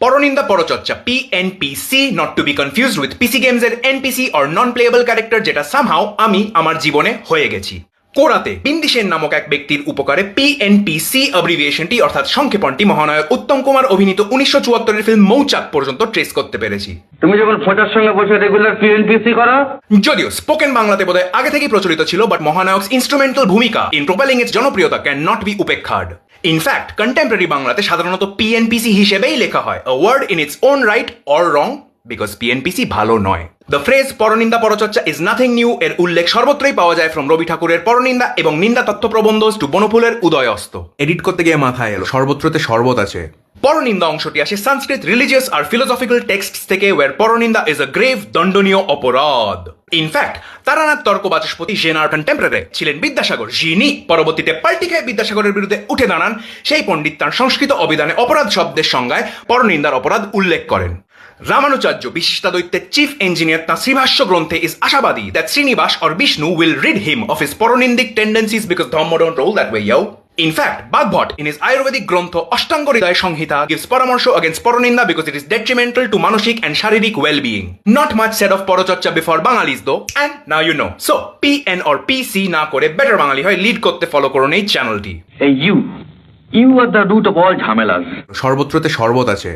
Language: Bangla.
পরনিন্দা পরচর্চা P PNPC not to be confused with PC games এর NPC or non playable character যেটা সামহাও আমি আমার জীবনে হয়ে গেছি। কোরাতে বিন্দিসেন নামক এক ব্যক্তির উপকারে পিএনপিসি অ্যাব্রিভিয়েশনটি অর্থাৎ সংক্ষেপণটি মহানায়ক উত্তম কুমার অভিনীত উনিশশো চুয়াত্তরের ফিল্ম মৌচাক পর্যন্ত ট্রেস করতে পেরেছি। তুমি যখন ফোটার সঙ্গে বসে রেগুলার পিএনপিসি করো? যদিও স্পোকেন বাংলাতে বোধহয় আগে থেকেই প্রচলিত ছিল বাট মহানায়ক ইনস্ট্রুমেন্টাল ভূমিকা ইন প্রোপেলিং ইটস জনপ্রিয়তা ক্যান নট বি উপেক্ষার্ড ইনফ্যাক্ট কন্টেম্পোরারি বাংলাতে সাধারণত পিএনপিসি হিসেবেই লেখা হয় a word in its own right or wrong because PNPC ভালো নয়। দ্য ফ্রেজ পরনিন্দা পরচর্চা ইজ নাথিং নিউ এর উল্লেখ সর্বত্রই পাওয়া যায় ফ্রম রবি ঠাকুরের পরনিন্দা এবং নিন্দা তথ্য প্রবন্ধ টু বনফুলের উদয় অস্ত এডিট করতে গিয়ে মাথায় এলো, সর্বত্রতে শরবত আছে। পরনিন্দা অংশটি আসে সংস্কৃত রিলিজিয়াস আর ফিলোসফিক্যাল টেক্সট থেকে ওয়ার পরনিন্দা ইজ আ গ্রেভ দণ্ডনীয় অপরাধ। ইনফ্যাক্ট তারানাথ তর্ক বাচস্পতি জেনার কন্টেম্পোরারি ছিলেন বিদ্যাসাগর, যিনি পরবর্তীতে পাল্টি খেয়ে বিদ্যাসাগরের বিরুদ্ধে উঠে দাঁড়ান। সেই পণ্ডিত তার সংস্কৃত অভিধানে অপরাধ শব্দের সংজ্ঞায় পরনিন্দার অপরাধ উল্লেখ করেন। রামানুচার্য, বিশিষ্টাদ্বৈতের চিফ ইঞ্জিনিয়ার তাঁর শ্রীভাষ্য গ্রন্থে ইজ আশাবাদী that Srinivas or Vishnu will rid him of his পরনিন্দিক tendencies because dharma don't roll that way you In fact, Bhagbhat, in his Ayurvedic Grantha Ashtanga Hridaya Samhita gives Paramarsho against Paraninda because it is detrimental to Manoshik and Sharirik well-being. Not much said of Parachacha before Bangalis though, and now you know. So, PN or PC না করে better বাঙালি হয় লিড করতে ফলো করুন এই চ্যানেলটি Hey you you are the root of all ঝামেলাস সর্বত্রতে শরবত আছে